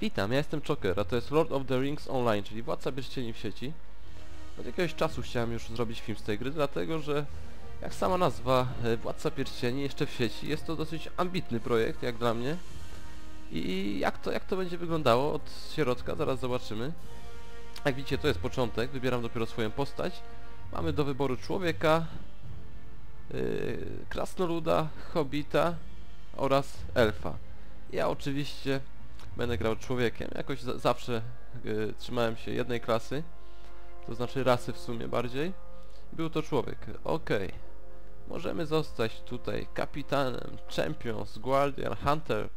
Witam, ja jestem Choker, a to jest Lord of the Rings Online, czyli Władca Pierścieni w sieci. Od jakiegoś czasu chciałem już zrobić film z tej gry, dlatego że jak sama nazwa e, Władca Pierścieni jeszcze w sieci, jest to dosyć ambitny projekt, jak dla mnie. I jak to, jak to będzie wyglądało od środka, zaraz zobaczymy. Jak widzicie, to jest początek, wybieram dopiero swoją postać. Mamy do wyboru człowieka, yy, krasnoluda, hobita oraz elfa. Ja oczywiście będę grał człowiekiem. Jakoś za zawsze yy, trzymałem się jednej klasy, to znaczy rasy w sumie bardziej. Był to człowiek. Okej. Możemy zostać tutaj kapitanem, champions, guardian, hunter,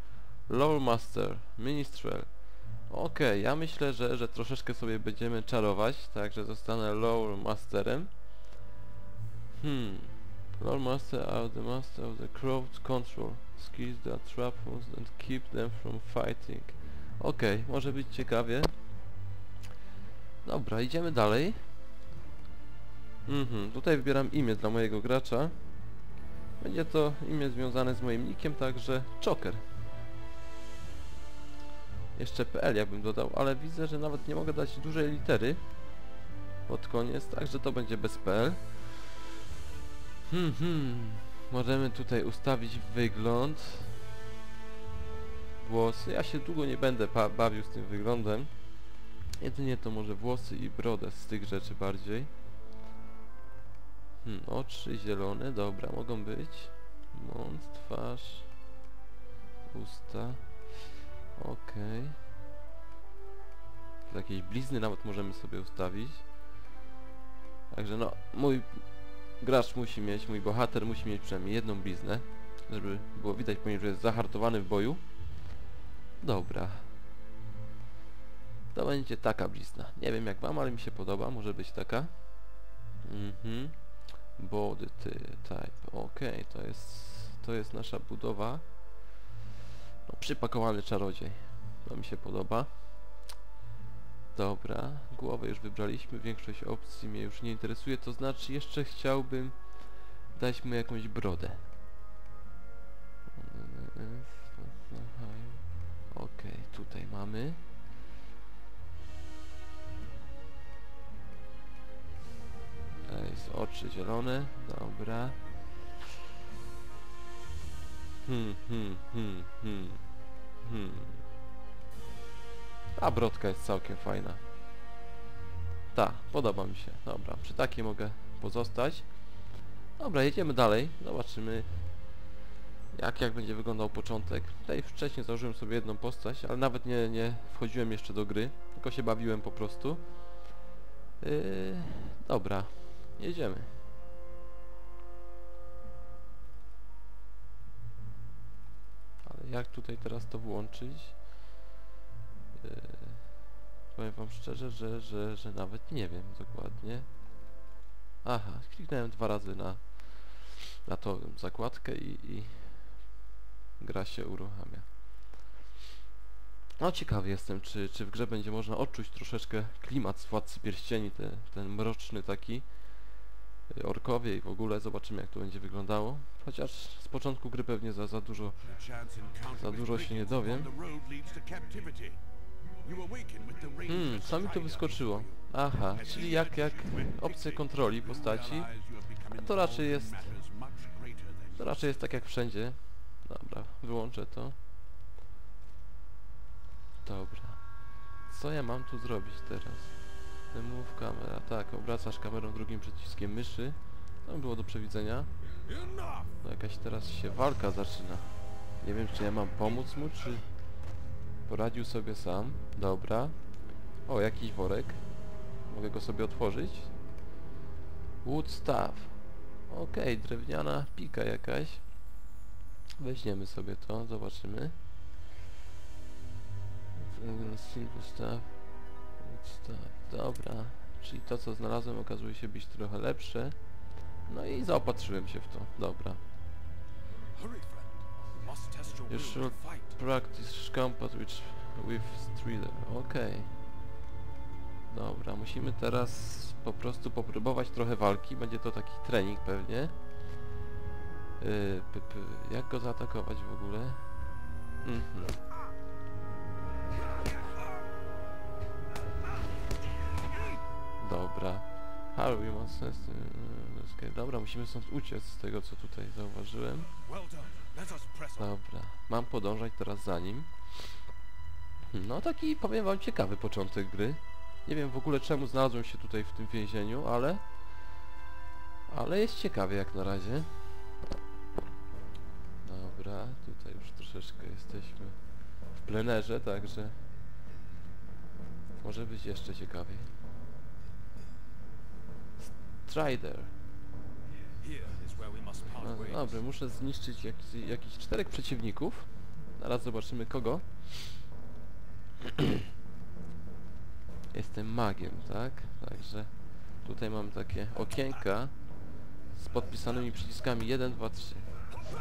loremaster, minstrel. Okej, ja myślę, że, że troszeczkę sobie będziemy czarować, także zostanę loremasterem. Hmm. Lore Master are the master of the crowd control. Skills that trap foes and keep them from fighting. Okej, może być ciekawie. Dobra, idziemy dalej. Mhm, tutaj wybieram imię dla mojego gracza. Będzie to imię związane z moim nickiem, także Choker. Jeszcze PL ja bym dodał, ale widzę, że nawet nie mogę dać dużej litery pod koniec, także to będzie bez PL. Hmm, hmm. Możemy tutaj ustawić wygląd. Włosy. Ja się długo nie będę ba bawił z tym wyglądem. Jedynie to może włosy i brodę z tych rzeczy bardziej. Hmm, oczy zielone, dobra, mogą być. Mąd, twarz, usta. Okej. Okay. Jakieś blizny nawet możemy sobie ustawić. Także no, mój gracz musi mieć, mój bohater musi mieć przynajmniej jedną bliznę, żeby było widać po że jest zahartowany w boju. Dobra. To będzie taka blizna. Nie wiem jak wam, ale mi się podoba, może być taka. Mhm. Body ty, type. Okej, okay, to jest to jest nasza budowa. No, przypakowany czarodziej. To mi się podoba. Dobra, głowę już wybraliśmy, większość opcji mnie już nie interesuje, to znaczy jeszcze chciałbym dać mu jakąś brodę. Okej, okay, tutaj mamy. Jest oczy zielone, dobra. Hmm, hmm, hmm, hmm, hmm. A brodka jest całkiem fajna. Ta, podoba mi się. Dobra, przy takiej mogę pozostać. Dobra, jedziemy dalej. Zobaczymy jak, jak będzie wyglądał początek. Tutaj wcześniej założyłem sobie jedną postać, ale nawet nie, nie wchodziłem jeszcze do gry. Tylko się bawiłem po prostu. Yy, dobra, jedziemy. Ale jak tutaj teraz to włączyć? Yy, powiem wam szczerze, że, że, że nawet nie wiem dokładnie. Aha, kliknąłem dwa razy na, na tą zakładkę i, i gra się uruchamia. No ciekawy jestem, czy, czy w grze będzie można odczuć troszeczkę klimat z Władcy Pierścieni, te, ten mroczny taki y, orkowie i w ogóle zobaczymy jak to będzie wyglądało. Chociaż z początku gry pewnie za, za dużo za dużo się nie dowiem. Hmm, co mi tu wyskoczyło? Aha, czyli jak, jak opcje kontroli postaci. To raczej jest... To raczej jest tak jak wszędzie. Dobra, wyłączę to. Dobra. Co ja mam tu zrobić teraz? Move kamera. Tak, obracasz kamerą drugim przyciskiem myszy. To było do przewidzenia. No jakaś teraz się walka zaczyna. Nie wiem, czy ja mam pomóc mu, czy... Poradził sobie sam. Dobra. O, jakiś worek. Mogę go sobie otworzyć. Wood staff. Okej, okay, drewniana pika jakaś. Weźmiemy sobie to, zobaczymy. Silver staff. Wood staff. Dobra. Czyli to, co znalazłem, okazuje się być trochę lepsze. No i zaopatrzyłem się w to. Dobra. You should practice combat with, with thriller. Okej. Okay. Dobra, musimy teraz po prostu popróbować trochę walki. Będzie to taki trening pewnie. Yy, p -p jak go zaatakować w ogóle? Mm -hmm. Dobra. Harry mocno jest... Y, y, y, Dobra, musimy stąd uciec z tego co tutaj zauważyłem. Dobra, mam podążać teraz za nim. No taki, powiem wam, ciekawy początek gry. Nie wiem w ogóle czemu znalazłem się tutaj w tym więzieniu, ale... Ale jest ciekawie jak na razie. Dobra, tutaj już troszeczkę jesteśmy w plenerze, także... Może być jeszcze ciekawiej. Strider. No, dobra, muszę zniszczyć jak, jakichś czterech przeciwników. Zaraz zobaczymy kogo. Jestem magiem, tak? Także tutaj mam takie okienka z podpisanymi przyciskami 1, 2, 3.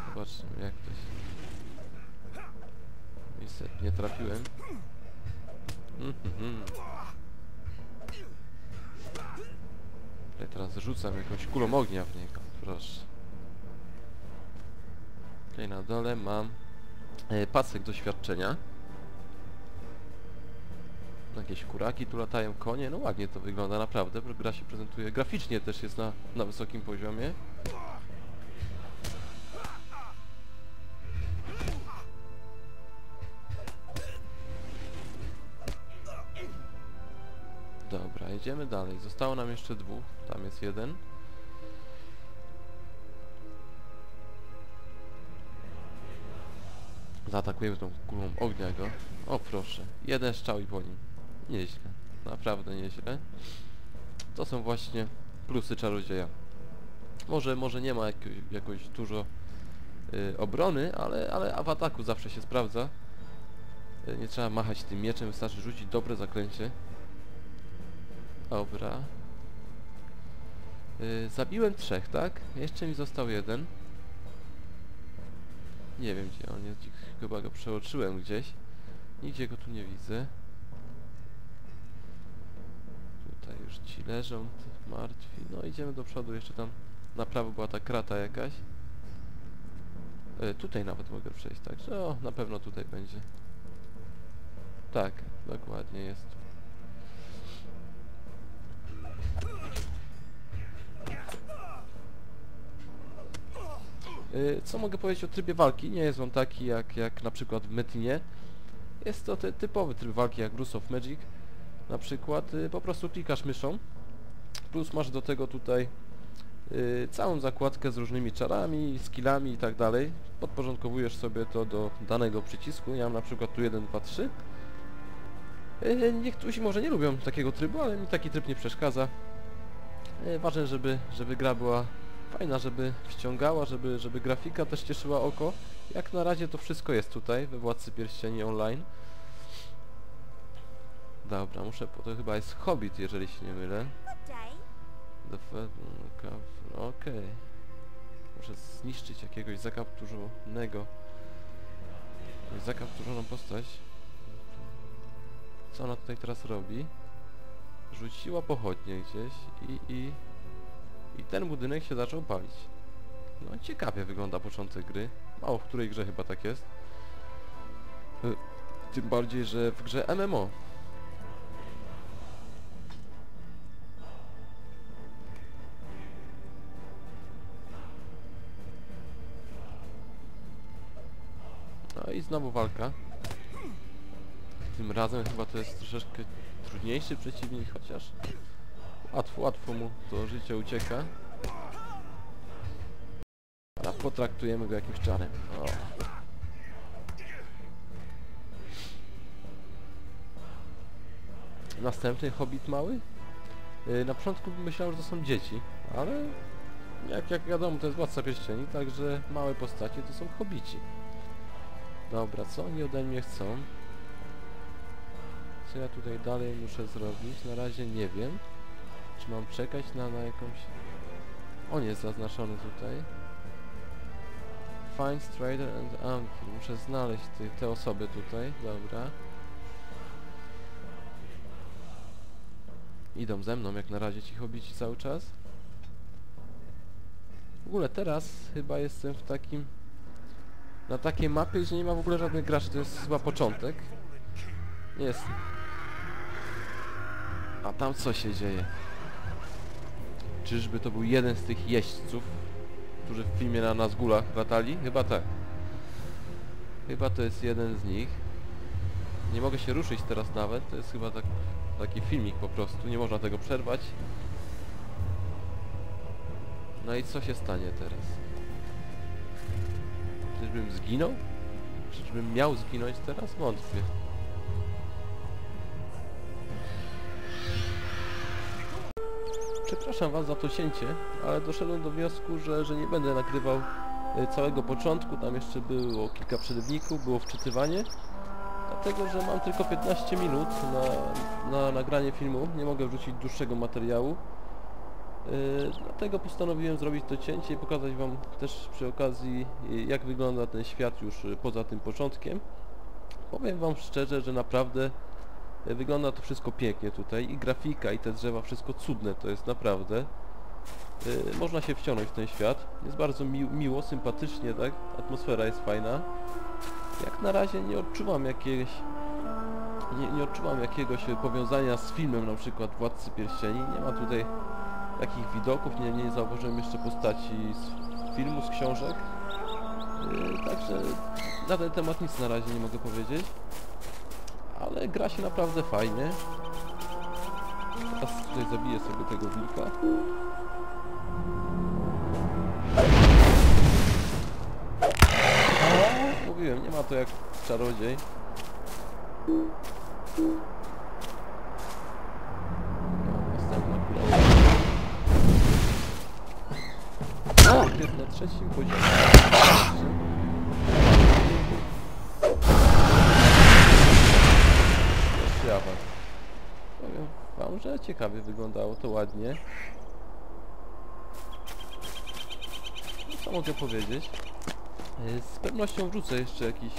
Zobaczmy jak to się... Niestety nie trafiłem. Mhm. Tutaj teraz rzucam jakąś kulą ognia w niego, proszę. Tutaj na dole mam e, pasek doświadczenia. Jakieś kuraki tu latają, konie, no ładnie to wygląda naprawdę, gra się prezentuje, graficznie też jest na, na wysokim poziomie. Dobra, jedziemy dalej. Zostało nam jeszcze dwóch, tam jest jeden. Zaatakujemy tą kulą ognia go. O proszę, jeden strzał i po nim. Nieźle, naprawdę nieźle. To są właśnie plusy czarodzieja. Może, może nie ma jakoś, jakoś dużo y, obrony, ale, ale w ataku zawsze się sprawdza. Y, nie trzeba machać tym mieczem, wystarczy rzucić dobre zaklęcie. Dobra. Y, zabiłem trzech, tak? Jeszcze mi został jeden. Nie wiem gdzie on jest, chyba go przeoczyłem gdzieś. Nigdzie go tu nie widzę. Tutaj już ci leżą, martwi. No idziemy do przodu, jeszcze tam na prawo była ta krata jakaś. E, tutaj nawet mogę przejść, także o, na pewno tutaj będzie. Tak, dokładnie jest. Co mogę powiedzieć o trybie walki? Nie jest on taki jak, jak na przykład w Metinie. Jest to ty, typowy tryb walki jak Rules of Magic. Na przykład y, po prostu klikasz myszą. Plus masz do tego tutaj y, całą zakładkę z różnymi czarami, skillami i tak dalej. Podporządkowujesz sobie to do danego przycisku. Ja mam na przykład tu 1, 2, 3. Y, Niektórzy może nie lubią takiego trybu, ale mi taki tryb nie przeszkadza. Y, Ważne, żeby, żeby gra była fajna, żeby wciągała, żeby, żeby grafika też cieszyła oko. Jak na razie to wszystko jest tutaj, we Władcy Pierścieni Online. Dobra, muszę, po to chyba jest Hobbit, jeżeli się nie mylę. Ka- Okej. Muszę zniszczyć jakiegoś zakapturzonego. jakąś zakapturzoną postać. Co ona tutaj teraz robi? Rzuciła pochodnie gdzieś i, i... I ten budynek się zaczął palić. No ciekawie wygląda początek gry. Mało w której grze chyba tak jest. Y, Tym bardziej, że w grze MMO. No i znowu walka. Tym razem chyba to jest troszeczkę trudniejszy przeciwnik, chociaż łatwo, łatwo mu to życie ucieka. A potraktujemy go jakimś czarem. O. Następny hobbit mały? Yy, na początku myślałem, że to są dzieci, ale jak, jak wiadomo to jest Władca Pierścieni, także małe postacie to są hobbici. Dobra, co oni ode mnie chcą? Co ja tutaj dalej muszę zrobić? Na razie nie wiem. Czy mam czekać na, na jakąś... On jest zaznaczony tutaj. Find Strider and Anvil. Muszę znaleźć ty, te osoby tutaj. Dobra. Idą ze mną jak na razie ci hobici cały czas. W ogóle teraz chyba jestem w takim... Na takiej mapie, gdzie nie ma w ogóle żadnych graczy. To jest chyba początek. Jest. A tam co się dzieje? Czyżby to był jeden z tych jeźdźców, którzy w filmie na Nazgulach latali? Chyba tak. Chyba to jest jeden z nich. Nie mogę się ruszyć teraz nawet, to jest chyba tak, taki filmik po prostu, nie można tego przerwać. No i co się stanie teraz? Czyżbym zginął? Czyżbym miał zginąć teraz? Wątpię. Przepraszam was za to cięcie, ale doszedłem do wniosku, że, że nie będę nagrywał e, całego początku, tam jeszcze było kilka przerywników, było wczytywanie, dlatego, że mam tylko 15 minut na, na nagranie filmu, nie mogę wrzucić dłuższego materiału, Yy, dlatego postanowiłem zrobić to cięcie i pokazać Wam też przy okazji yy, jak wygląda ten świat już poza tym początkiem. Powiem Wam szczerze, że naprawdę wygląda to wszystko pięknie tutaj i grafika i te drzewa, wszystko cudne to jest naprawdę. Yy, można się wciągnąć w ten świat. Jest bardzo mi miło, sympatycznie, tak? Atmosfera jest fajna. Jak na razie nie odczuwam jakiegoś nie, nie odczuwam jakiegoś powiązania z filmem na przykład Władcy Pierścieni. Nie ma tutaj takich widoków, nie, nie zauważyłem jeszcze postaci z filmu, z książek. Yy, także na ten temat nic na razie nie mogę powiedzieć. Ale gra się naprawdę fajnie. Teraz tutaj zabiję sobie tego wilka. Mówiłem, nie ma to jak czarodziej. No, następna kula. Najpierw na trzecim poziomie. Powiem wam, że ciekawie wyglądało to ładnie. No, co mogę powiedzieć? E, Z pewnością wrzucę jeszcze jakiś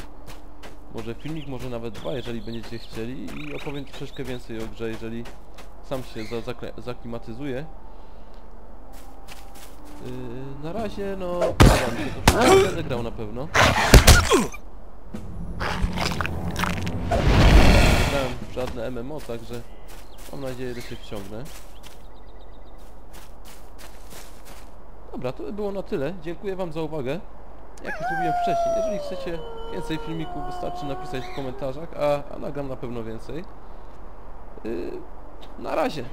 może filmik, może nawet dwa, jeżeli będziecie chcieli i opowiem troszeczkę więcej o grze, jeżeli sam się za, zaklimatyzuję. Yy, na razie, no, podoba grał na pewno. Nie żadne MMO, także mam nadzieję, że się wciągnę. Dobra, to by było na tyle. Dziękuję Wam za uwagę. Jak już mówiłem wcześniej, jeżeli chcecie więcej filmików, wystarczy napisać w komentarzach, a, a nagram na pewno więcej. Yy, na razie.